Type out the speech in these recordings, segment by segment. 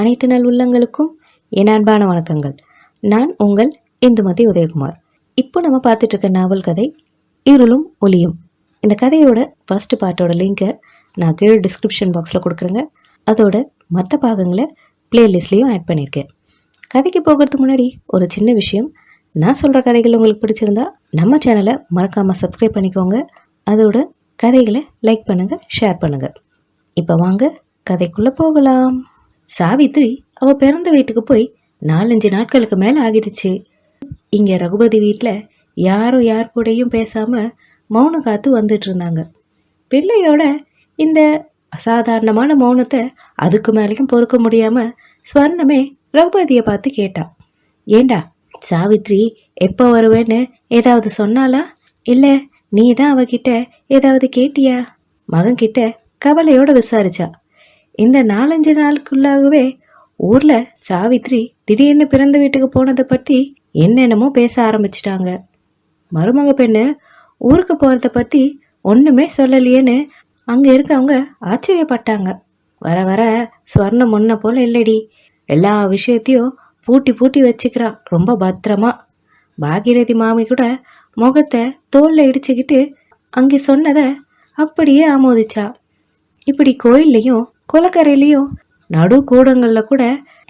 அனைத்து நல் உள்ளங்களுக்கும் என் அன்பான வணக்கங்கள். நான் உங்கள் இந்துமதி உதயகுமார். இப்போ நம்ம பார்த்துட்டு இருக்க நாவல் கதை இருளும் ஒளியும் இந்த கதையோட ஃபர்ஸ்ட் பார்ட்டோட லிங்கை நான் கீழே டிஸ்கிரிப்ஷன் பாக்ஸில் கொடுக்குறேங்க. அதோட மற்ற பாகங்களை பிளேலிஸ்ட்லேயும் ஆட் பண்ணியிருக்கேன். கதைக்கு போகிறதுக்கு முன்னாடி ஒரு சின்ன விஷயம். நான் சொல்கிற கதைகள் உங்களுக்கு பிடிச்சிருந்தா நம்ம சேனலை மறக்காமல் சப்ஸ்கிரைப் பண்ணிக்கோங்க. அதோட கதைகளை லைக் பண்ணுங்கள் ஷேர் பண்ணுங்கள் இப்போ வாங்க கதைக்குள்ளே போகலாம். சாவித்ரி அவ பிறந்த வீட்டுக்கு போய் நாலஞ்சு நாட்களுக்கு மேலே ஆகிடுச்சு. இங்கே ரகுபதி வீட்டில் யாரும் யார் கூடயும் பேசாமல் மௌனம் காத்து வந்துட்டு இருந்தாங்க. பிள்ளையோட இந்த அசாதாரணமான மௌனத்தை அதுக்கு மேலேயும் பொறுக்க முடியாமல் ஸ்வர்ணமே ரகுபதியை பார்த்து கேட்டா ஏண்டா சாவித்ரி எப்போ வருவேன்னு ஏதாவது சொன்னாலா இல்லை நீ தான் அவகிட்ட ஏதாவது கேட்டியா? மகன்கிட்ட கவலையோட விசாரிச்சா இந்த நாலஞ்சு நாளுக்குள்ளாகவே ஊரில் சாவித்ரி திடீர்னு பிறந்த வீட்டுக்கு போனதை பற்றி என்னென்னமோ பேச ஆரம்பிச்சிட்டாங்க. மருமக பெண்ணு ஊருக்கு போகிறத பற்றி ஒன்றுமே சொல்லலையேன்னு அங்கே இருக்கவங்க ஆச்சரியப்பட்டாங்க. வர வர ஸ்வர்ணம் முன்ன போல் இல்லடி. எல்லா விஷயத்தையும் பூட்டி பூட்டி வச்சுக்கிறா ரொம்ப பத்திரமா. பாகீரதி மாமி கூட முகத்தை தோலில் இடிச்சுக்கிட்டு அங்கே சொன்னதை அப்படியே ஆமோதிச்சா. இப்படி கோயில்லையும் குளக்கரையிலையும் நடு கூடங்களில் கூட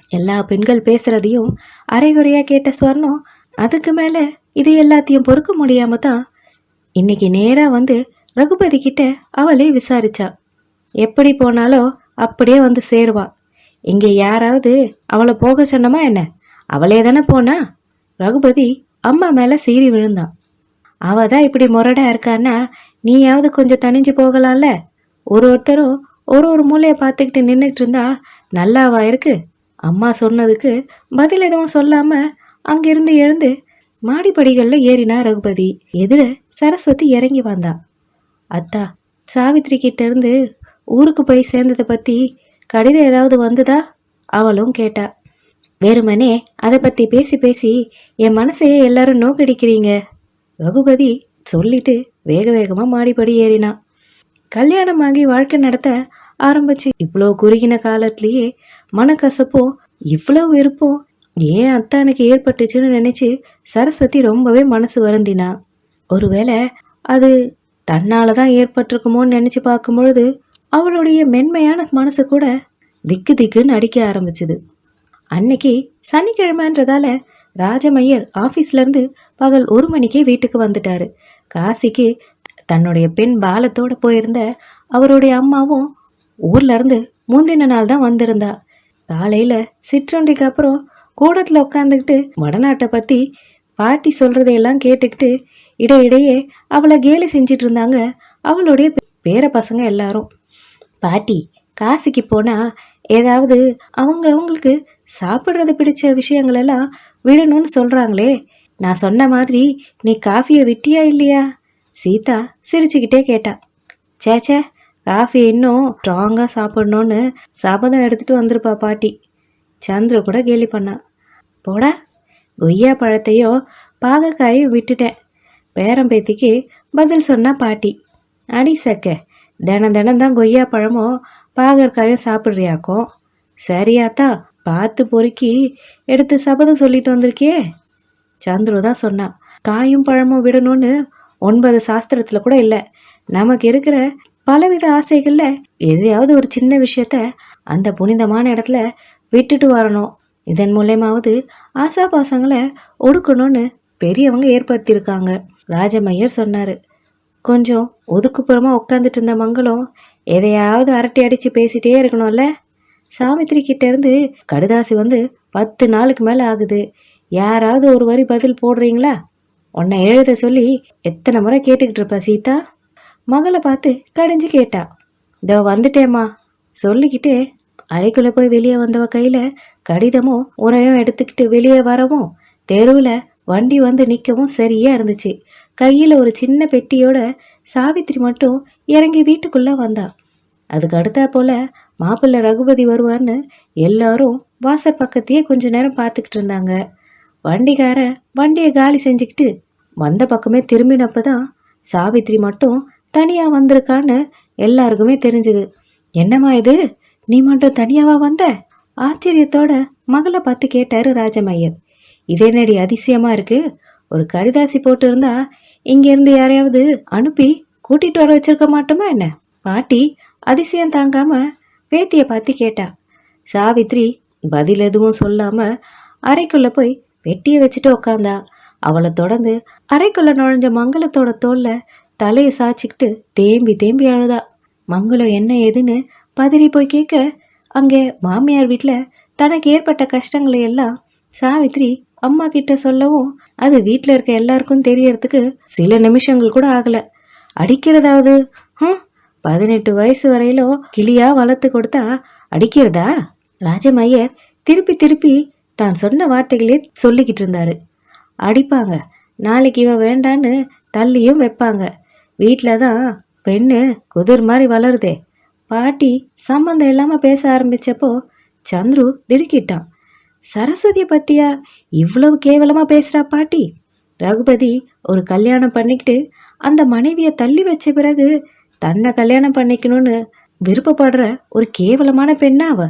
எல்லா பெண்கள் பேசுகிறதையும் அரைகுறையாக கேட்ட ஸ்வர்ணம் அதுக்கு மேலே இது எல்லாத்தையும் பொறுக்க முடியாம தான் இன்னைக்கு நேராக வந்து ரகுபதி கிட்ட அவளே விசாரிச்சா. எப்படி போனாலோ அப்படியே வந்து சேருவா. இங்கே யாராவது அவளை போக சொன்னமா என்ன? அவளே தானே போனா? ரகுபதி அம்மா மேலே சீறி விழுந்தான் அவ தான் இப்படி முரடா இருக்கான்னா நீயாவது கொஞ்சம் தனிஞ்சு போகலாம்ல? ஒரு ஒருத்தரும் ஒரு ஒரு மூலையை பார்த்துக்கிட்டு நின்றுட்டு இருந்தா நல்லாவா இருக்கு? அம்மா சொன்னதுக்கு பதில் எதுவும் சொல்லாமல் அங்கிருந்து எழுந்து மாடிப்படிகளில் ஏறினா ரகுபதி. எதிர சரஸ்வதி இறங்கி வந்தா. அத்தா சாவித்ரி கிட்டேருந்து ஊருக்கு போய் சேர்ந்ததை பற்றி கடிதம் ஏதாவது வந்ததா? அவளும் கேட்டா. வெறுமனே அதை பற்றி பேசி பேசி என் மனசையே எல்லாரும் நோக்கடிக்கிறீங்க. ரகுபதி சொல்லிட்டு வேக வேகமாக மாடிப்படி ஏறினான் கல்யாணமாகி வாழ்க்கை நடத்த ஆரம்பிச்சு. இவ்வளோ குறுகின காலத்திலேயே மனக்கசப்பும் இவ்வளோ விருப்பம் ஏன் அத்தானுக்கு ஏற்பட்டுச்சுன்னு நினைச்சு சரஸ்வதி ரொம்பவே மனசு வருந்தினா. ஒருவேளை அது தன்னால தான் ஏற்பட்டிருக்குமோன்னு நினைச்சு பார்க்கும்பொழுது அவளுடைய மென்மையான மனசு கூட திக்கு திக்குன்னு அடிக்க ஆரம்பிச்சுது. அன்னைக்கு சனிக்கிழமைன்றதால ராஜமையர் ஆஃபீஸ்ல இருந்து பகல் ஒரு மணிக்கே வீட்டுக்கு வந்துட்டாரு. காசிக்கு தன்னுடைய பெண் பாலத்தோடு போயிருந்த அவருடைய அம்மாவும் ஊர்லேருந்து முந்தின நாள் தான் வந்திருந்தா. காலையில் சிற்றுண்டிக்கு அப்புறம் கூடத்தில் உட்காந்துக்கிட்டு வடநாட்டை பற்றி பாட்டி சொல்கிறதையெல்லாம் கேட்டுக்கிட்டு இடையிடையே அவளை கேலி செஞ்சிட்டு இருந்தாங்க அவளுடைய பேர பசங்க எல்லாரும். பாட்டி காசிக்கு போனால் ஏதாவது அவங்க அவங்களுக்கு சாப்பிட்றது பிடிச்ச விஷயங்களெல்லாம் விடணும்னு சொல்கிறாங்களே நான் சொன்ன மாதிரி நீ காஃபியை விட்டியா இல்லையா? சீதா சிரிச்சுக்கிட்டே கேட்டா சேச்சே காஃபி இன்னும் ஸ்ட்ராங்காக சாப்பிடணும்னு சபதம் எடுத்துட்டு வந்திருப்பா பாட்டி. சந்துரு கூட கேலி பண்ணா போடா கொய்யா பழத்தையும் பாகக்காயும் விட்டுட்டேன். பேரம்பேத்திக்கு பதில் சொன்னா பாட்டி அடி சக்க தினம் தினம் தான் கொய்யா பழமும் பாகற்காயும் சாப்பிட்றியாக்கும் சரியாத்தான் பார்த்து பொறுக்கி எடுத்து சபதம் சொல்லிட்டு வந்திருக்கியே? சந்துரு தான் சொன்னான் காயும் பழமும் விடணும்னு ஒன்பது சாஸ்திரத்தில் கூட இல்லை. நமக்கு இருக்கிற பலவித ஆசைகளில் எதையாவது ஒரு சின்ன விஷயத்த அந்த புனிதமான இடத்துல விட்டுட்டு வரணும். இதன் மூலயமாவது ஆசாபாசங்களை ஒடுக்கணும்னு பெரியவங்க ஏற்படுத்தியிருக்காங்க. ராஜமையர் சொன்னார். கொஞ்சம் ஒதுக்குப்புறமாக உட்காந்துட்டு இருந்த மங்களம் எதையாவது அரட்டை அடித்து பேசிட்டே இருக்கணும்ல? சாவித்திரி கிட்டேருந்து கடுதாசி வந்து பத்து நாளுக்கு மேலே ஆகுது. யாராவது ஒரு வரி பதில் போடுறீங்களா? உன்னை எழுத சொல்லி எத்தனை முறை கேட்டுக்கிட்டு இருப்ப சீதா? மகளை பார்த்து கடிஞ்சு கேட்டா. இதோ வந்துட்டேம்மா. சொல்லிக்கிட்டு அறைக்குள்ளே போய் வெளியே வந்தவ கையில் கடிதமும் உரையும் எடுத்துக்கிட்டு வெளியே வரவும் தெருவில் வண்டி வந்து நிற்கவும் சரியாக இருந்துச்சு. கையில் ஒரு சின்ன பெட்டியோட சாவித்திரி மட்டும் இறங்கி வீட்டுக்குள்ளே வந்தா. அதுக்கு அடுத்தா போல் மாப்பிள்ளை ரகுபதி வருவார்னு எல்லாரும் வாசல் பக்கத்தையே கொஞ்ச நேரம் பார்த்துக்கிட்டு இருந்தாங்க. வண்டிக்காரன் வண்டியை காலி செஞ்சுக்கிட்டு வந்த பக்கமே திரும்பினப்ப தான் சாவித்ரி மட்டும் தனியாக வந்திருக்கான்னு எல்லாருக்குமே தெரிஞ்சுது. என்னம்மா இது? நீ மட்டும் தனியாவா வந்த? ஆச்சரியத்தோட மகளை பார்த்து கேட்டாரு ராஜமையர். இது என்னடி அதிசயமா இருக்கு? ஒரு கடிதாசி போட்டிருந்தா இங்கேருந்து யாரையாவது அனுப்பி கூட்டிகிட்டு வர வச்சிருக்க மாட்டோமா என்ன? பாட்டி அதிசயம் தாங்காம பேத்தியை பார்த்து கேட்டா. சாவித்ரி பதில் எதுவும் சொல்லாமல் அறைக்குள்ளே போய் வெட்டியை வச்சுட்டு உக்காந்தா. அவளை தொடர்ந்து அறைக்குள்ள நுழைஞ்ச மங்களத்தோட தோல்ல தலையை சாய்ச்சிக்கிட்டு தேம்பி தேம்பி அழுதா. மங்களம் என்ன ஏதுன்னு? பதறி போய் கேட்க அங்கே மாமியார் வீட்டில் தனக்கு ஏற்பட்ட கஷ்டங்களை எல்லாம் சாவித்ரி அம்மா கிட்ட சொல்லவும் அது வீட்டில் இருக்க எல்லாருக்கும் தெரியறதுக்கு சில நிமிஷங்கள் கூட ஆகலை. அடிக்கிறதாவது ஹம் பதினெட்டு வயசு வரையிலும் கிளியாக வளர்த்து கொடுத்தா அடிக்கிறதா? ராஜமையர் திருப்பி திருப்பி தான் சொன்ன வார்த்தைகளே சொல்லிக்கிட்டு இருந்தாரு. அடிப்பாங்க. நாளைக்கு இவ வேண்டான்னு தள்ளியும் வைப்பாங்க. வீட்டில் தான் பெண்ணு குதிர் மாதிரி வளருதே. பாட்டி சம்மந்தம் இல்லாமல் பேச ஆரம்பித்தப்போ சந்துரு திடுக்கிட்டான். சரஸ்வதியை பற்றியா இவ்வளவு கேவலமாக பேசுகிறா பாட்டி? ரகுபதி ஒரு கல்யாணம் பண்ணிக்கிட்டு அந்த மனைவியை தள்ளி வச்ச பிறகு தன்னை கல்யாணம் பண்ணிக்கணும்னு விருப்பப்படுற ஒரு கேவலமான பெண்ணா அவ.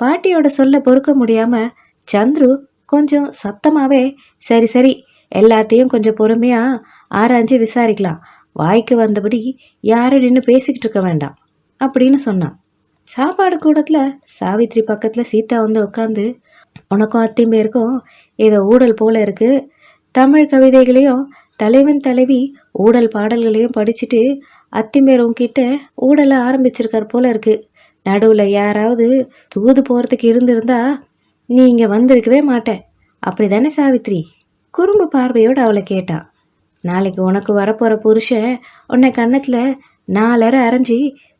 பாட்டியோட சொல்ல பொறுக்க முடியாமல் சந்துரு கொஞ்சம் சத்தமாவே சரி சரி எல்லாத்தையும் கொஞ்சம் பொறுமையா ஆராய்ஞ்சு விசாரிக்கலாம். வாய்க்கு வந்தபடி யாரும் நின்று பேசிக்கிட்டு இருக்க வேண்டாம் அப்படின்னு சொன்னான். சாப்பாடு கூடத்தில் சாவித்ரி பக்கத்தில் சீதா வந்து உட்காந்து உனக்கும் அத்தையும் பேருக்கும் ஏதோ ஊடல் போல இருக்கு. தமிழ் கவிதைகளையும் தலைவன் தலைவி ஊடல் பாடல்களையும் படிச்சுட்டு அத்திமேர் உங்ககிட்ட ஊடலை ஆரம்பிச்சிருக்கார் போல இருக்கு. நடுவில் யாராவது தூது போகிறதுக்கு இருந்திருந்தா நீ இங்கே வந்திருக்கவே மாட்ட அப்படிதானே சாவித்ரி? குறும்பு பார்வையோடு அவளை கேட்டான் நாளைக்கு உனக்கு வரப்போகிற புருஷன் உன்னை கன்னத்தில் நாலரை அரைஞ்சி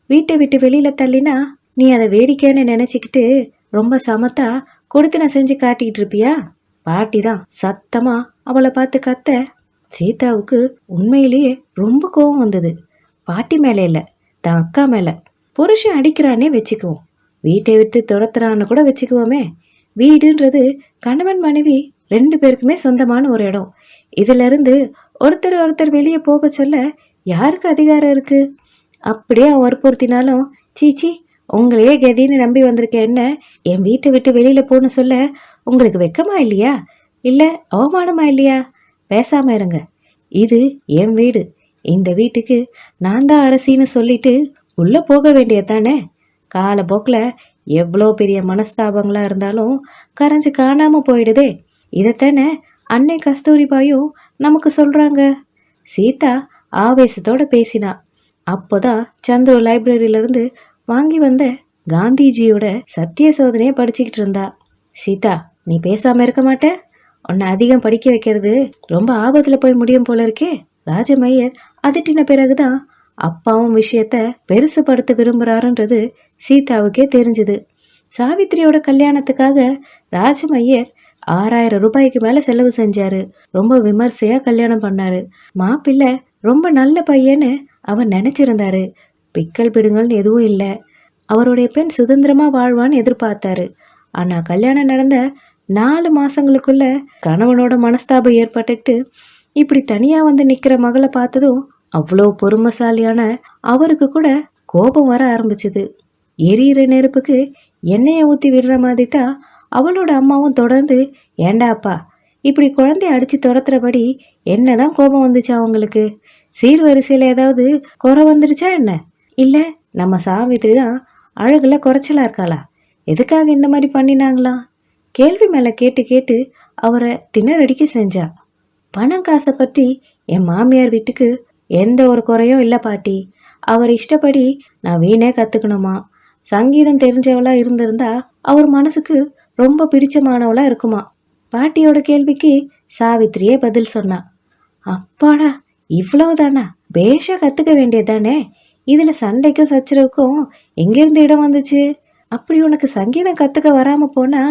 வீட்டை விட்டு வெளியில் தள்ளினா நீ அதை வேடிக்கைன்னு நினச்சிக்கிட்டு ரொம்ப சமத்தா கொடுத்து நான் செஞ்சு காட்டிக்கிட்டு இருப்பியா? பாட்டி தான் சத்தமாக அவளை பார்த்து கத்த. சீதாவுக்கு உண்மையிலேயே ரொம்ப கோவம் வந்தது. பாட்டி மேலே இல்லை தான் அக்கா மேலே. புருஷன் அடிக்கிறானே வச்சுக்குவோம். வீட்டை விட்டு துரத்துறான்னு கூட வச்சுக்குவோமே. வீடுன்றது கணவன் மனைவி ரெண்டு பேருக்குமே சொந்தமான ஒரு இடம். இதிலிருந்து ஒருத்தர் ஒருத்தர் வெளியே போக சொல்ல யாருக்கு அதிகாரம் இருக்குது அப்படியே அவன் வற்புறுத்தினாலும் சீச்சி உங்களையே கதின்னு நம்பி வந்திருக்க என்ன? என் வீட்டை விட்டு வெளியில் போன்னு சொல்ல உங்களுக்கு வெக்கமா இல்லையா? இல்லை அவமானமா இல்லையா? பேசாமல் இருங்க. இது என் வீடு. இந்த வீட்டுக்கு நான் தான் அரசின்னு சொல்லிட்டு உள்ளே போக வேண்டியதானே காலப்போக்கில் எவ்வளோ பெரிய மனஸ்தாபங்களாக இருந்தாலும் கரைஞ்சு காணாமல் போயிடுதே. இதைத்தானே அன்னை கஸ்தூரிபாயும் நமக்கு சொல்கிறாங்க சீதா ஆவேசத்தோட பேசினா. அப்போதான் சந்துரு லைப்ரரியிலேருந்து வாங்கி வந்த காந்திஜியோட சத்திய சோதனையை படிச்சுக்கிட்டு இருந்தா. சீதா நீ பேசாமல் இருக்க மாட்ட. உன்னை அதிகம் படிக்க வைக்கிறது ரொம்ப ஆபத்தில் போய் முடியும் போல இருக்கே. ராஜமையர் அதட்டின பிறகுதான் அப்பாவும் விஷயத்த பெருசுபடுத்த விரும்புகிறாருன்றது சீதாவுக்கே தெரிஞ்சுது. சாவித்திரியோட கல்யாணத்துக்காக ராஜமையர் ஆறாயிரம் ரூபாய்க்கு மேலே செலவு செஞ்சாரு. ரொம்ப விமர்சையாக கல்யாணம் பண்ணாரு. மாப்பிள்ளை ரொம்ப நல்ல பையன்னு அவர் நினச்சிருந்தாரு. பிக்கல் பிடுங்கள்னு எதுவும் இல்லை. அவருடைய பெண் சுதந்திரமாக வாழ்வான்னு எதிர்பார்த்தாரு. ஆனால் கல்யாணம் நடந்த நாலு மாதங்களுக்குள்ள கணவனோட மனஸ்தாபம் ஏற்பட்டுக்கிட்டு இப்படி தனியாக வந்து நிற்கிற மகளை பார்த்ததும் அவ்வளோ பொறுமைசாலியான அவருக்கு கூட கோபம் வர ஆரம்பிச்சது. எரியிற நெருப்புக்கு எண்ணெயை ஊற்றி விடுற மாதிரி தான் அவளோட அம்மாவும் தொடர்ந்து ஏண்டா அப்பா இப்படி குழந்தைய அடித்து துரத்துறபடி என்னதான் கோபம் வந்துச்சு அவங்களுக்கு சீர்வரிசையில் ஏதாவது குறை வந்துடுச்சா என்ன? இல்லை நம்ம சாவித்திரி தான் அழகில் குறைச்சலாக இருக்காளா? எதுக்காக இந்த மாதிரி பண்ணினாங்களாம் கேள்வி மேலே கேட்டு கேட்டு அவரை திணறடிக்க செஞ்சா. பணம் காசை பற்றி என் மாமியார் வீட்டுக்கு எந்த ஒரு குறையும் இல்லை பாட்டி. அவர் இஷ்டப்படி நான் வீணே கற்றுக்கணுமா சங்கீதம் தெரிஞ்சவளா இருந்திருந்தா அவர் மனசுக்கு ரொம்ப பிடிச்சமானவளா இருக்குமா? பாட்டியோட கேள்விக்கு சாவித்திரியே பதில் சொன்னா. அப்பாடா இவ்வளவுதானா? பேஷா கற்றுக்க வேண்டியதானே இதில் சண்டைக்கும் சச்சரவுக்கும் எங்கேருந்து இடம் வந்துச்சு? அப்படி உனக்கு சங்கீதம் கற்றுக்க வராமல் போனா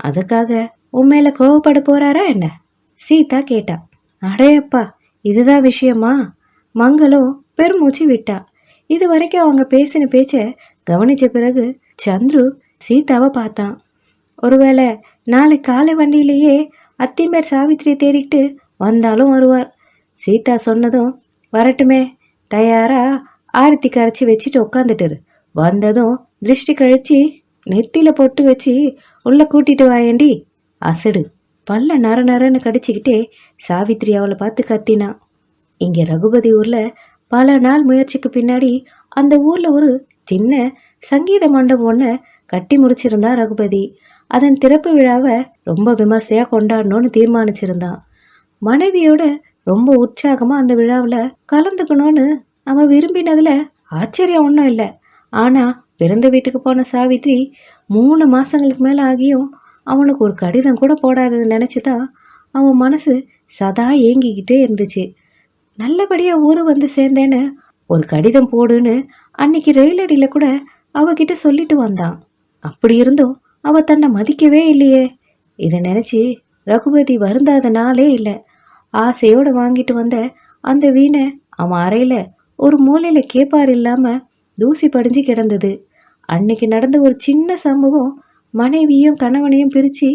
அதுக்காக உன் மேல கோவப்பட போறாரா என்ன? சீதா கேட்டா. அடையப்பா இதுதான் விஷயமா? மங்களும் பெருமூச்சு விட்டா. இது வரைக்கும் அவங்க பேசின பேச்ச கவனிச்ச பிறகு சந்துரு சீதாவை பார்த்தான். ஒருவேளை நாளை காலை வண்டியிலேயே அத்திமேர் சாவித்திரியை தேடிக்கிட்டு வந்தாலும் வருவார். சீதா சொன்னதும் வரட்டுமே தயாரா ஆரத்தி கரைச்சி வச்சுட்டு உட்காந்துட்டுரு வந்ததும் திருஷ்டி கழிச்சு நெத்தியில் பொட்டு வச்சு உள்ள கூட்டிட்டு வாயேண்டி அசடு. பல்ல நர நரன்னு கடிச்சிக்கிட்டே சாவித்திரி அவளை பார்த்து கத்தினான் இங்கே ரகுபதி ஊரில் பல நாள் முயற்சிக்கு பின்னாடி அந்த ஊரில் ஒரு சின்ன சங்கீத மண்டபம் ஒன்று கட்டி முடிச்சிருந்தா ரகுபதி. அதன் திறப்பு விழாவை ரொம்ப விமர்சையாக கொண்டாடணும்னு தீர்மானிச்சிருந்தான். மனைவியோட ரொம்ப உற்சாகமாக அந்த விழாவில் கலந்துக்கணும்னு அவன் விரும்பினதில் ஆச்சரியம் ஒன்றும் இல்லை. ஆனால் பிறந்த வீட்டுக்கு போன சாவித்ரி மூணு மாதங்களுக்கு மேலே ஆகியும் அவனுக்கு ஒரு கடிதம் கூட போடாததுன்னு நினச்சி தான் அவன் மனசு சதா ஏங்கிக்கிட்டே இருந்துச்சு. நல்லபடியாக ஊர் வந்து சேர்ந்தேன்னு ஒரு கடிதம் போடுன்னு அன்னைக்கு ரயில் அடியில் கூட அவகிட்ட சொல்லிட்டு வந்தான். அப்படி இருந்தும் அவ தன்னை மதிக்கவே இல்லையே. இதை நினச்சி ரகுபதி வருந்தாத நாளே இல்லை. ஆசையோடு வாங்கிட்டு வந்த அந்த வீணை அவன் அறையில் ஒரு மூலையில் கேப்பார் இல்லாமல் தூசி படிஞ்சு கிடந்தது. அன்னைக்கு நடந்த ஒரு சின்ன சம்பவம் மனைவியும் கணவனையும் பிரித்து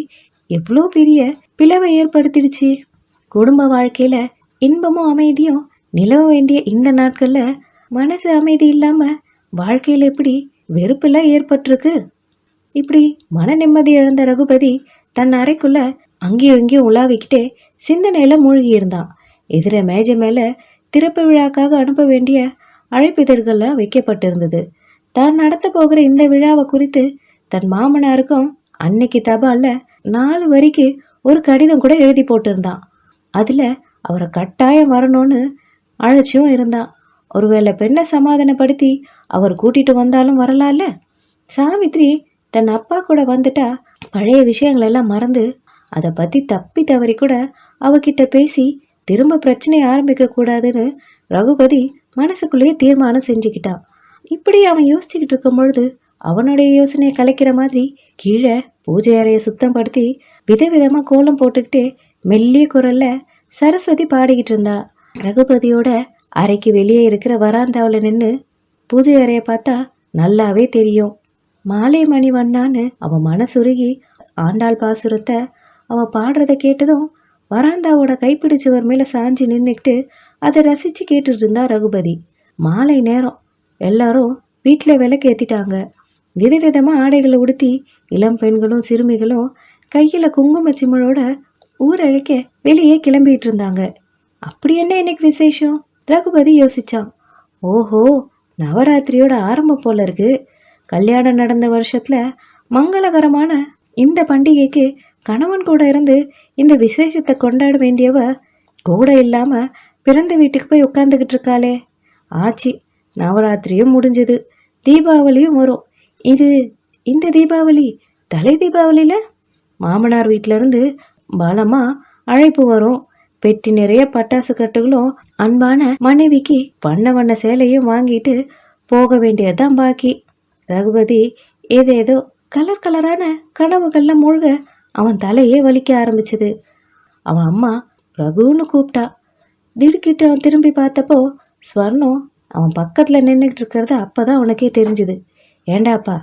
எவ்வளோ பெரிய பிளவை ஏற்படுத்திடுச்சு. குடும்ப வாழ்க்கையில் இன்பமும் அமைதியும் நிலவ வேண்டிய இந்த நாட்களில் மனசு அமைதி இல்லாமல் வாழ்க்கையில் எப்படி வெறுப்பெல்லாம் ஏற்பட்டிருக்கு? இப்படி மன நிம்மதி இழந்த ரகுபதி தன் அறைக்குள்ள அங்கேயும் இங்கேயும் உலாவிக்கிட்டே சிந்தனையில் மூழ்கி இருந்தான் எதிர மேஜை மேலே திறப்பு விழாக்காக அனுப்ப வேண்டிய அழைப்பிதழ்கள்லாம் வைக்கப்பட்டிருந்தது. தான் நடத்த போகிற இந்த விழாவை குறித்து தன் மாமனாருக்கும் அன்னைக்கு தபாலில் நாலு வரிக்கு ஒரு கடிதம் கூட எழுதி போட்டிருந்தான். அதில் அவரை கட்டாயம் வரணும்னு அழைச்சும் இருந்தான் ஒருவேளை பெண்ணை சமாதானப்படுத்தி அவர் கூட்டிட்டு வந்தாலும் வரலாம்ல? சாவித்ரி தன் அப்பா கூட வந்துட்டா பழைய விஷயங்களெல்லாம் மறந்து அதை பற்றி தப்பி தவறி கூட அவகிட்ட பேசி திரும்ப பிரச்சனை ஆரம்பிக்க கூடாதுன்னு ரகுபதி மனசுக்குள்ளேயே தீர்மானம் செஞ்சுக்கிட்டான் இப்படி அவன் யோசிச்சுக்கிட்டு இருக்கும் பொழுது அவனுடைய யோசனையை கலைக்கிற மாதிரி கீழே பூஜை அறையை சுத்தம் படுத்தி விதவிதமாக கோலம் போட்டுக்கிட்டே மெல்லிய குரலில் சரஸ்வதி பாடிக்கிட்டு இருந்தா. ரகுபதியோட அறைக்கு வெளியே இருக்கிற வராந்தாவில் நின்று பூஜை அறையை பார்த்தா நல்லாவே தெரியும். மாலை மணி வண்ணான்னு அவன் மனசுருகி ஆண்டாள் பாசுரத்தை அவன் பாடுறதை கேட்டதும் வராந்தாவோட கைப்பிடிச்சவர் மேலே சாஞ்சு நின்றுக்கிட்டு அதை ரசித்து கேட்டுட்டு இருந்தா ரகுபதி. மாலை நேரம். எல்லாரும் வீட்டில் விளக்கு ஏற்றிட்டாங்க விதவிதமாக ஆடைகளை உடுத்தி இளம் பெண்களும் சிறுமிகளும் கையில் குங்கும சிமிழோட ஊரழைக்க வெளியே கிளம்பிட்டு இருந்தாங்க அப்படி என்ன இன்னைக்கு விசேஷம்? ரகுபதி யோசிச்சான். ஓஹோ நவராத்திரியோட ஆரம்பம் போல இருக்கு. கல்யாணம் நடந்த வருஷத்துல மங்களகரமான இந்த பண்டிகைக்கு கணவன் கூட இருந்து இந்த விசேஷத்தை கொண்டாட வேண்டியவ கூட இல்லாம பிறந்த வீட்டுக்கு போய் உட்காந்துக்கிட்டு இருக்காளே. ஆச்சி நவராத்திரியும் முடிஞ்சது. தீபாவளியும் வரும். இது இந்த தீபாவளி தலை தீபாவளியில் மாமனார் வீட்டிலேருந்து பலமாக பலமா அழைப்பு வரும். பெட்டி நிறைய பட்டாசு கட்டுகளும் அன்பான மனைவிக்கு வண்ண வண்ண சேலையும் வாங்கிட்டு போக வேண்டியதுதான் பாக்கி. ரகுபதி ஏதேதோ கலர் கலரான கனவுகள்ல மூழ்க அவன் தலையே வலிக்க ஆரம்பிச்சது. அவன் அம்மா ரகுன்னு கூப்பிட்டா. திடுக்கிட்டு அவன் திரும்பி பார்த்தப்போ ஸ்வர்ணம் அவன் பக்கத்தில் நின்றுக்கிட்டு இருக்கிறது அப்பதான் உனக்கே தெரிஞ்சுது. ஏண்டாப்பா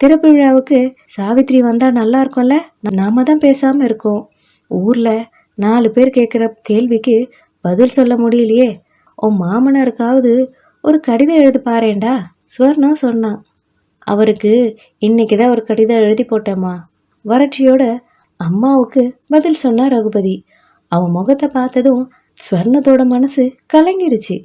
திறப்பு விழாவுக்கு சாவித்ரி வந்தால் நல்லா இருக்கும்ல? நாம தான் பேசாமல் இருக்கோம். ஊரில் நாலு பேர் கேட்குற கேள்விக்கு பதில் சொல்ல முடியலையே. உன் மாமனாருக்காவது ஒரு கடிதம் எழுதி பாரேன்டா ஸ்வர்ணம் சொன்னான். அவருக்கு இன்னைக்கு தான் ஒரு கடிதம் எழுதி போட்டேம்மா. வறட்சியோட அம்மாவுக்கு பதில் சொன்னா ரகுபதி. அவன் முகத்தை பார்த்ததும் ஸ்வர்ணத்தோட மனசு கலங்கிடுச்சு.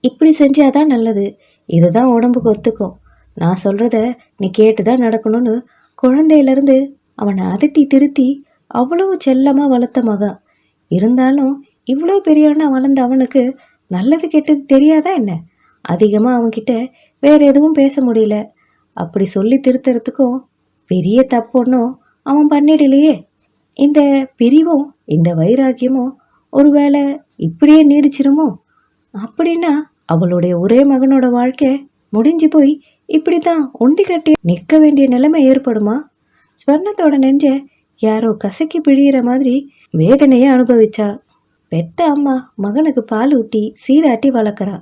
இப்படி செஞ்சாதான் நல்லது. இதுதான் உடம்புக்கு ஒத்துக்கும். நான் சொல்கிறத நீ கேட்டு தான் நடக்கணும்னு குழந்தையிலேருந்து அவனை அதட்டி திருத்தி அவ்வளவு செல்லமாக வளர்த்த மகன் இருந்தாலும் இவ்வளோ பெரியவனா வளர்ந்த அவனுக்கு நல்லது கெட்டது தெரியாதா என்ன? அதிகமாக அவன்கிட்ட வேறு எதுவும் பேச முடியல. அப்படி சொல்லி திருத்துறதுக்கும் பெரிய தப்பு ஒன்றும் அவன் பண்ணிடலையே. இந்த பிரிவும் இந்த வைராக்கியமும் ஒருவேளை இப்படியே நீடிச்சிருமோ? அப்படின்னா அவளுடைய ஒரே மகனோட வாழ்க்கை முடிஞ்சு போய் இப்படி தான் ஒண்டி கட்டி நிற்க வேண்டிய நிலைமை ஏற்படுமா? ஸ்வர்ணத்தோட நெஞ்ச யாரோ கசக்கி பிழியிற மாதிரி வேதனையை அனுபவிச்சா. பெத்த அம்மா மகனுக்கு பால் ஊட்டி சீராட்டி வளர்க்குறா.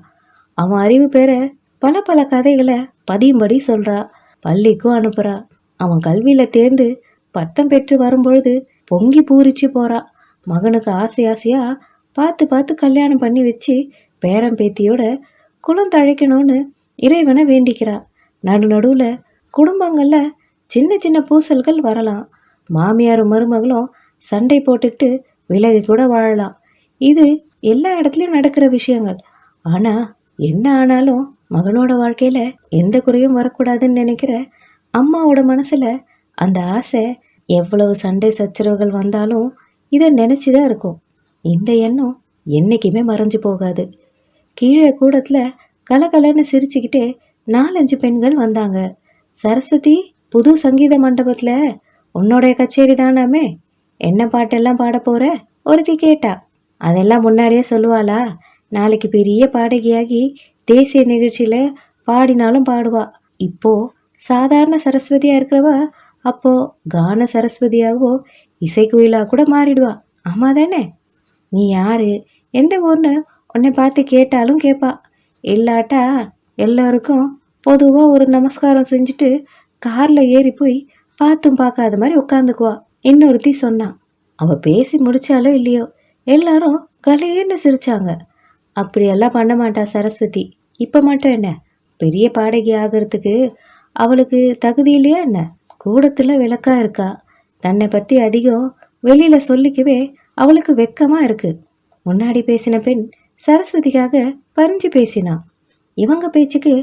அவன் அறிவு பேர பல பல கதைகளை பதியும்படி சொல்கிறா பள்ளிக்கும் அனுப்புறா. அவன் கல்வியில் தேர்ந்து பட்டம் பெற்று வரும்பொழுது பொங்கி பூரிச்சு போகிறா மகனுக்கு ஆசை ஆசையாக பார்த்து பார்த்து கல்யாணம் பண்ணி வச்சு பேரம் பேத்தியோட குளம் தழைக்கணும்னு இறைவனை வேண்டிக்கிறா. நடு நடுவில் குடும்பங்களில் சின்ன சின்ன பூசல்கள் வரலாம். மாமியாரும் மருமகளும் சண்டை போட்டுக்கிட்டு விலகி கூட வாழலாம். இது எல்லா இடத்துலையும் நடக்கிற விஷயங்கள். ஆனால் என்ன ஆனாலும் மகனோட வாழ்க்கையில் எந்த குறையும் வரக்கூடாதுன்னு நினைக்கிற அம்மாவோட மனசில் அந்த ஆசை எவ்வளவு சண்டை சச்சரவுகள் வந்தாலும் இதை நினச்சி தான் இருக்கும். இந்த எண்ணம் என்றைக்குமே மறைஞ்சு போகாது. கீழே கூடத்தில் கலகலன்னு சிரிச்சுக்கிட்டே நாலஞ்சு பெண்கள் வந்தாங்க. சரஸ்வதி புது சங்கீத மண்டபத்தில் உன்னோடைய கச்சேரி தானாமே. என்ன பாட்டெல்லாம் பாட போற? ஒருத்தி கேட்டா. அதெல்லாம் முன்னாடியே சொல்லுவாளா? நாளைக்கு பெரிய பாடகியாகி தேசிய நிகழ்ச்சியில் பாடினாலும் பாடுவா. இப்போ சாதாரண சரஸ்வதியாக இருக்கிறவ அப்போ கான சரஸ்வதியாகவோ இசைக்குயிலாக கூட மாறிடுவா. ஆமா தானே? நீ யாரு? எந்த ஊர்னு உன்னை பார்த்து கேட்டாலும் கேட்பா இல்லாட்டா எல்லாருக்கும் பொதுவாக ஒரு நமஸ்காரம் செஞ்சுட்டு காரில் ஏறி போய் பார்த்தும் பார்க்காத மாதிரி உட்காந்துக்குவா இன்னொருத்தி சொன்னான் அவள் பேசி முடித்தாலோ இல்லையோ. எல்லாரும் கலையேன்னு சிரிச்சாங்க. அப்படியெல்லாம் பண்ண மாட்டா சரஸ்வதி. இப்போ மட்டும் என்ன? பெரிய பாடகி ஆகிறதுக்கு அவளுக்கு தகுதி இல்லையா என்ன? கூடத்தில் விளக்கா இருக்கா. தன்னை பற்றி அதிகம் வெளியில் சொல்லிக்கவே அவளுக்கு வெக்கமாக இருக்குது முன்னாடி பேசின பெண் சரஸ்வதிக்காக பறிஞ்சு பேசினா. இவங்க பேச்சுக்கு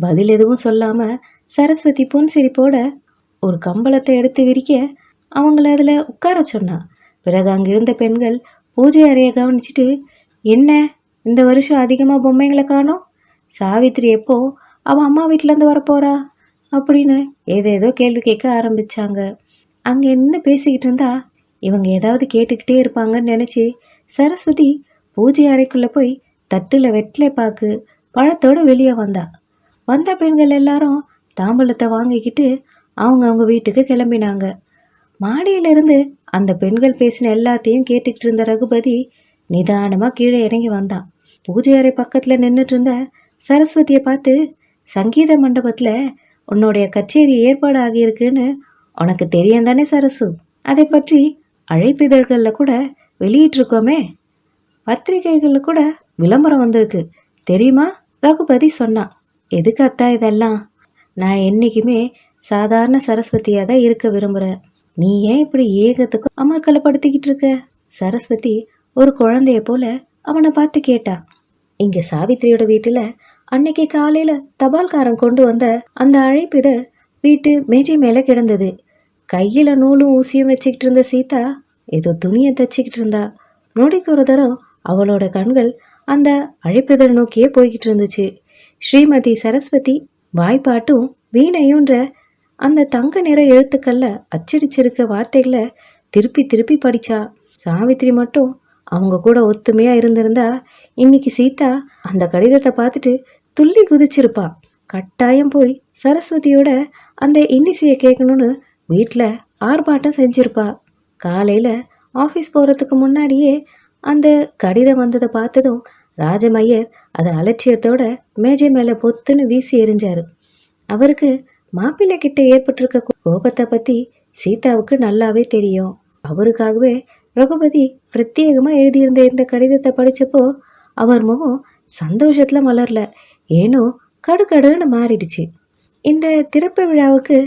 பதில் எதுவும் சொல்லாமல் சரஸ்வதி புன்சிரிப்போட ஒரு கம்பளத்தை எடுத்து விரிக்க அவங்கள அதில் உட்கார சொன்னா. பிறகு அங்கிருந்த பெண்கள் பூஜை அறையை கவனிச்சிட்டு என்ன? இந்த வருஷம் அதிகமாக பொம்மைங்களை காணோம்? சாவித்திரி எப்போ அவன் அம்மா வீட்டிலேருந்து வரப்போறா? அப்படின்னு ஏதேதோ கேள்வி கேட்க ஆரம்பித்தாங்க அங்கே என்ன பேசிக்கிட்டு இருந்தா இவங்க ஏதாவது கேட்டுக்கிட்டே இருப்பாங்கன்னு நினச்சி சரஸ்வதி பூஜை அறைக்குள்ளே போய் தட்டில் வெற்றிலை பாக்கு பழத்தோடு வெளியே வந்தா. வந்த பெண்கள் எல்லாரும் தாம்பழத்தை வாங்கிக்கிட்டு அவங்க அவங்க வீட்டுக்கு கிளம்பினாங்க. மாடியிலிருந்து அந்த பெண்கள் பேசின எல்லாத்தையும் கேட்டுக்கிட்டு இருந்த ரகுபதி நிதானமாக கீழே இறங்கி வந்தான். பூஜை அறை பக்கத்தில் நின்றுட்டு இருந்த சரஸ்வதியை பார்த்து சங்கீத மண்டபத்தில் உன்னுடைய கச்சேரி ஏற்பாடு ஆகியிருக்குன்னு உனக்கு தெரியும் தானே சரசு? அதை பற்றி அழைப்பிதழ்களில் கூட வெளியிட்டிருக்கோமே. பத்திரிகைகளில் கூட விளம்பரம் வந்திருக்கு. தெரியுமா? ரகுபதி சொன்னான். எதுக்கு அத்தா இதெல்லாம்? நான் என்றைக்குமே சாதாரண சரஸ்வதியாக தான் இருக்க விரும்புகிறேன் நீ ஏன் இப்படி ஏகத்துக்கும் அமர்க்கலப்படுத்திக்கிட்டு இருக்க? சரஸ்வதி ஒரு குழந்தைய போல அவனை பார்த்து கேட்டா. இங்க சாவித்திரியோட வீட்டில் அன்னைக்கு காலையில தபால்காரன் கொண்டு வந்த அந்த அழைப்பிதழ் வீட்டு மேஜை மேலே கிடந்தது. கையில நூலும் ஊசியும் வச்சுக்கிட்டு இருந்த சீதா ஏதோ துணியை தச்சுக்கிட்டு இருந்தா. நொடிக்கு ஒரு தரம் அவளோட கண்கள் அந்த அழைப்பிதழ் நோக்கியே போய்கிட்டு இருந்துச்சு. ஸ்ரீமதி சரஸ்வதி வாய்ப்பாட்டும் வீணையுன்ற அந்த தங்க நிற எழுத்துக்கள்ல அச்சடிச்சிருக்க வார்த்தைகளை திருப்பி திருப்பி படிச்சா சாவித்திரி மட்டும் அவங்க கூட ஒத்துமையா இருந்திருந்தா இன்னைக்கு சீதா அந்த கடிதத்தை பார்த்துட்டு துள்ளி குதிச்சிருப்பா. கட்டாயம் போய் சரஸ்வதியோட அந்த இன்னிசையை கேட்கணும்னு வீட்டில் ஆர்ப்பாட்டம் செஞ்சிருப்பா. காலையில் ஆஃபீஸ் போகிறதுக்கு முன்னாடியே அந்த கடிதம் வந்ததை பார்த்ததும் ராஜமையர் அதை அலட்சியத்தோட மேஜை மேலே பொத்துன்னு வீசி எறிஞ்சார். அவருக்கு மாப்பிள்ளை கிட்ட ஏற்பட்டிருக்க கோபத்தை பற்றி சீதாவுக்கு நல்லாவே தெரியும். அவருக்காகவே ரகுபதி பிரத்யேகமாக எழுதியிருந்த இந்த கடிதத்தை படித்தப்போ அவர் முகம் சந்தோஷத்தில் மலரல. ஏனோ கடுக்கடுன்னு மாறிடுச்சு. இந்த திறப்பு விழாவுக்கு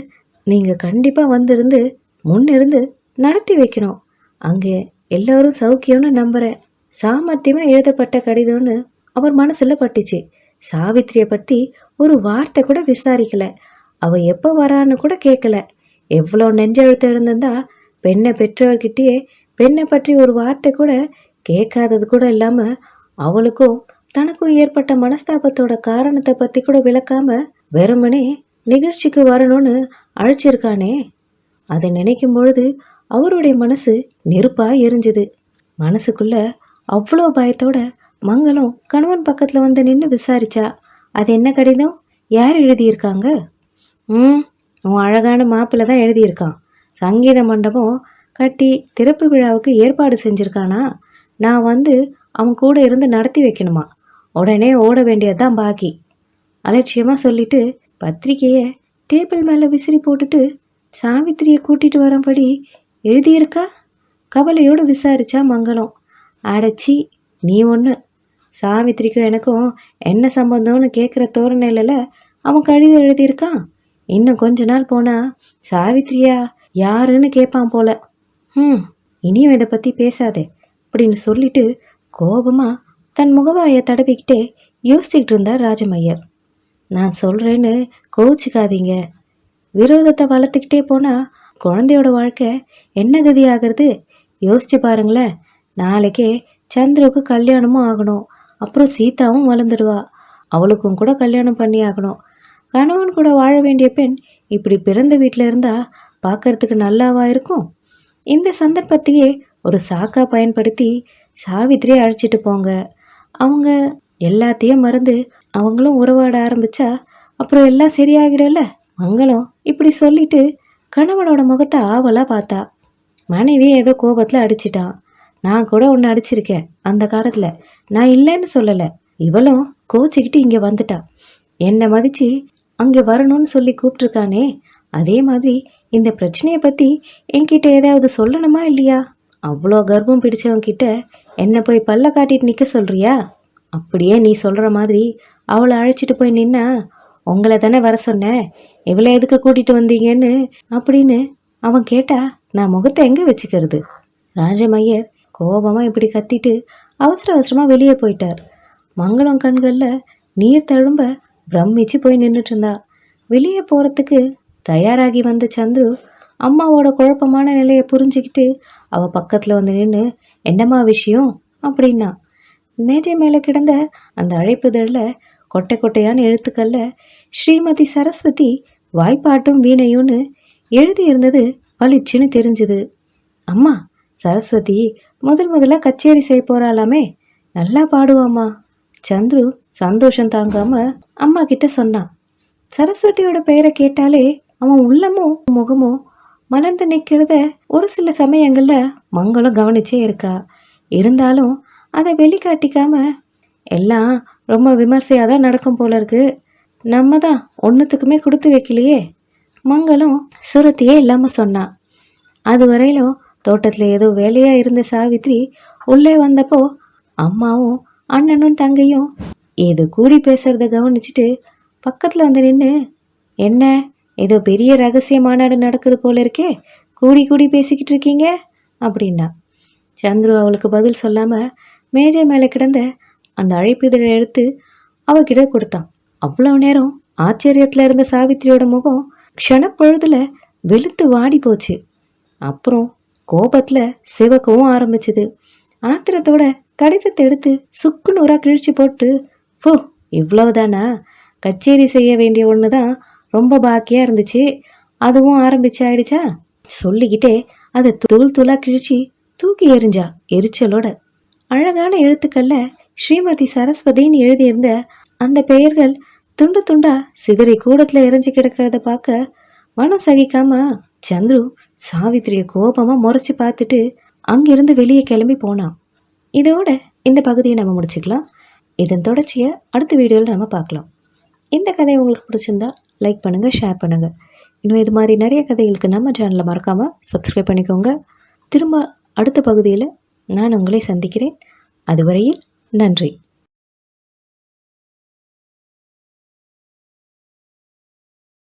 நீங்கள் கண்டிப்பாக வந்திருந்து முன்னிருந்து நடத்தி வைக்கணும். அங்கே எல்லோரும் சௌக்கியம்னு நம்புகிறேன் சாமர்த்தியமாக எழுதப்பட்ட கடிதம்னு அவர் மனசில் பட்டுச்சு. சாவித்திரியை பற்றி ஒரு வார்த்தை கூட விசாரிக்கலை. அவள் எப்போ வரான்னு கூட கேட்கல எவ்வளோ நெஞ்செழுத்து இருந்திருந்தா பெண்ணை பெற்றவர்கிட்டயே பெண்ணை பற்றி ஒரு வார்த்தை கூட கேட்காதது கூட இல்லாமல் அவளுக்கும் தனக்கும் ஏற்பட்ட மனஸ்தாபத்தோட காரணத்தை பற்றி கூட விளக்காம வெறுமனே நிகழ்ச்சிக்கு வரணும்னு அழைச்சிருக்கானே. அதை நினைக்கும் பொழுது அவருடைய மனசு நெருப்பாக எரிஞ்சுது. மனசுக்குள்ள அவ்வளோ பயத்தோட மங்களம் கணவன் பக்கத்தில் வந்து நின்று விசாரிச்சா அது என்ன கடிதம்? யார் எழுதியிருக்காங்க? ம் உன் அழகான மாப்பிள்ளை தான் எழுதியிருக்கான். சங்கீத மண்டபம் கட்டி திறப்பு விழாவுக்கு ஏற்பாடு செஞ்சுருக்கானா? நான் வந்து அவன் கூட இருந்து நடத்தி வைக்கணுமா? உடனே ஓட வேண்டியதுதான் பாக்கி. அலட்சியமாக சொல்லிட்டு பத்திரிக்கையை டேபிள் மேலே விசிறி போட்டுட்டு சாவித்திரியை கூட்டிட்டு வரபடி எழுதியிருக்கா? கவலையோடு விசாரிச்சா மங்களம். அடைச்சி நீ ஒன்று சாவித்திரிக்கும் எனக்கும் என்ன சம்பந்தம்னு கேட்குற தோரணையில அவன் கடிதம் எழுதியிருக்கான். இன்னும் கொஞ்ச நாள் போனா சாவித்ரியா யாருன்னு கேட்பான் போல. ம் இனியும் இதை பற்றி பேசாதே அப்படின்னு சொல்லிட்டு கோபமாக தன் முகவாயை தடவிக்கிட்டே யோசிச்சுக்கிட்டு இருந்தார் ராஜமையர். நான் சொல்கிறேன்னு கோச்சிக்காதீங்க விரோதத்தை வளர்த்துக்கிட்டே போனால் குழந்தையோட வாழ்க்கை என்ன கதி ஆகிறது யோசிச்சு பாருங்களேன். நாளைக்கே சந்திரவுக்கு கல்யாணமும் ஆகணும். அப்புறம் சீதாவும் வளர்ந்துடுவா. அவளுக்கும் கூட கல்யாணம் பண்ணி ஆகணும் கணவன் கூட வாழ வேண்டிய பெண் இப்படி பிறந்த வீட்டில் இருந்தால் பார்க்கறதுக்கு நல்லாவா இருக்கும்? இந்த சந்தர்ப்பத்தையே ஒரு சாக்கா பயன்படுத்தி சாவித்திரியை அழைச்சிட்டு போங்க. அவங்க எல்லாத்தையும் மறந்து அவங்களும் உறவாட ஆரம்பிச்சா அப்புறம் எல்லாம் சரியாகிடும்ல? மங்களம். இப்படி சொல்லிட்டு கணவனோட முகத்தை ஆவலாக பார்த்தா. மனைவி ஏதோ கோபத்தில் அடிச்சிட்டான். நான் கூட ஒன்று அடிச்சிருக்கேன் அந்த காலத்தில். நான் இல்லைன்னு சொல்லலை. இவளும் கோச்சிக்கிட்டு இங்கே வந்துட்டா. என்னை மதித்து அங்கே வரணும்னு சொல்லி கூப்பிட்ருக்கானே அதே மாதிரி இந்த பிரச்சனையை பற்றி என்கிட்ட ஏதாவது சொல்லணுமா இல்லையா? அவ்வளோ கர்ப்பம் பிடிச்சவங்கிட்ட என்னை போய் பல்ல காட்டிட்டு நிற்க சொல்கிறியா அப்படியே நீ சொல்கிற மாதிரி அவளை அழைச்சிட்டு போய் நின்னா உங்களை தானே வர சொன்னேன் இவளை எதுக்கு கூட்டிகிட்டு வந்தீங்கன்னு? அப்படின்னு அவன் கேட்டா நான் முகத்தை எங்கே வச்சுக்கிறது? ராஜமையர் கோபமாக இப்படி கத்திட்டு அவசர அவசரமாக வெளியே போயிட்டார். மங்களம் கண்களில் நீர் தழும்ப பிரமிச்சு போய் நின்றுட்டு இருந்தா வெளியே போகிறதுக்கு தயாராகி வந்த சந்துரு அம்மாவோட குழப்பமான நிலையை புரிஞ்சுக்கிட்டு அவ பக்கத்தில் வந்து நின்று என்னம்மா விஷயம்? அப்படின்னா. மேஜை மேலே கிடந்த அந்த அழைப்புதழில் கொட்டை கொட்டையான எழுத்துக்கள்ல ஸ்ரீமதி சரஸ்வதி வாய்ப்பாட்டும் வீணையும்னு எழுதியிருந்தது பளிச்சுன்னு தெரிஞ்சுது. அம்மா சரஸ்வதி முதல் முதல்ல கச்சேரி செய்ய போகிறாளாமே நல்லா பாடுவாம்மா. சந்துரு சந்தோஷம் தாங்காம அம்மா கிட்ட சொன்னான். சரஸ்வதியோட பெயரை கேட்டாலே அவன் உள்ளமும் முகமும் மலர்ந்து நிற்கிறத ஒரு சில சமயங்களில் மங்களும் கவனிச்சே இருக்கா. இருந்தாலும் அதை வெளிக்காட்டிக்காம எல்லாம் ரொம்ப விமர்சையாக தான் நடக்கும் போல இருக்கு. நம்ம தான் ஒன்றுத்துக்குமே கொடுத்து வைக்கலையே. மங்களும் சுரத்தியே இல்லாமல் சொன்னான் அது வரையிலும் தோட்டத்தில் ஏதோ வேலையாக இருந்த சாவித்ரி உள்ளே வந்தப்போ அம்மாவும் அண்ணனும் தங்கையும் ஏதோ கூடி பேசுறத கவனிச்சுட்டு பக்கத்தில் வந்து நின்று என்ன? ஏதோ பெரிய ரகசிய மாநாடு நடக்குது போல இருக்கே. கூடி கூடி பேசிக்கிட்டு இருக்கீங்க? அப்படின்னா. சந்துரு அவளுக்கு பதில் சொல்லாமல் மேஜை மேலே கிடந்த அந்த அழைப்பிதழை எடுத்து அவகிட்ட கொடுத்தான். அவ்வளோ நேரம் ஆச்சரியத்தில் இருந்த சாவித்திரியோட முகம் க்ஷணப்பொழுதில் வெளுத்து வாடி போச்சு. அப்புறம் கோபத்தில் சிவக்கவும் ஆரம்பிச்சுது. ஆத்திரத்தோட கடிதத்தை எடுத்து சுக்கு நூறாக கிழிச்சு போட்டு போ இவ்வளவுதானா? கச்சேரி செய்ய வேண்டிய ஒன்று தான் ரொம்ப பாக்கியாக இருந்துச்சு. அதுவும் ஆரம்பிச்சு ஆயிடுச்சா? சொல்லிக்கிட்டே அதை தூள் தூளாக கிழிச்சு தூக்கி எறிஞ்சா எரிச்சலோட. அழகான எழுத்துக்கள்ல ஸ்ரீமதி சரஸ்வதின்னு எழுதியிருந்த அந்த பெயர்கள் துண்டு துண்டா சிதறி கூடத்தில் எரிஞ்சு கிடக்கிறத பார்க்க மனம் சகிக்காம சந்துரு சாவித்திரிய கோபமாக முறைச்சி பார்த்துட்டு அங்கிருந்து வெளியே கிளம்பி போனான். இதோட இந்த பகுதியை நம்ம முடிச்சுக்கலாம். இதன் தொடர்ச்சியை அடுத்த வீடியோவில் நம்ம பார்க்கலாம். இந்த கதை உங்களுக்கு பிடிச்சிருந்தா லைக் பண்ணுங்கள் ஷேர் பண்ணுங்கள் இன்னும் இது மாதிரி நிறைய கதைகளுக்கு நம்ம சேனலை மறக்காமல் சப்ஸ்கிரைப் பண்ணிக்கோங்க. திரும்ப அடுத்த பகுதியில் நான் உங்களை சந்திக்கிறேன். அதுவரையில் நன்றி.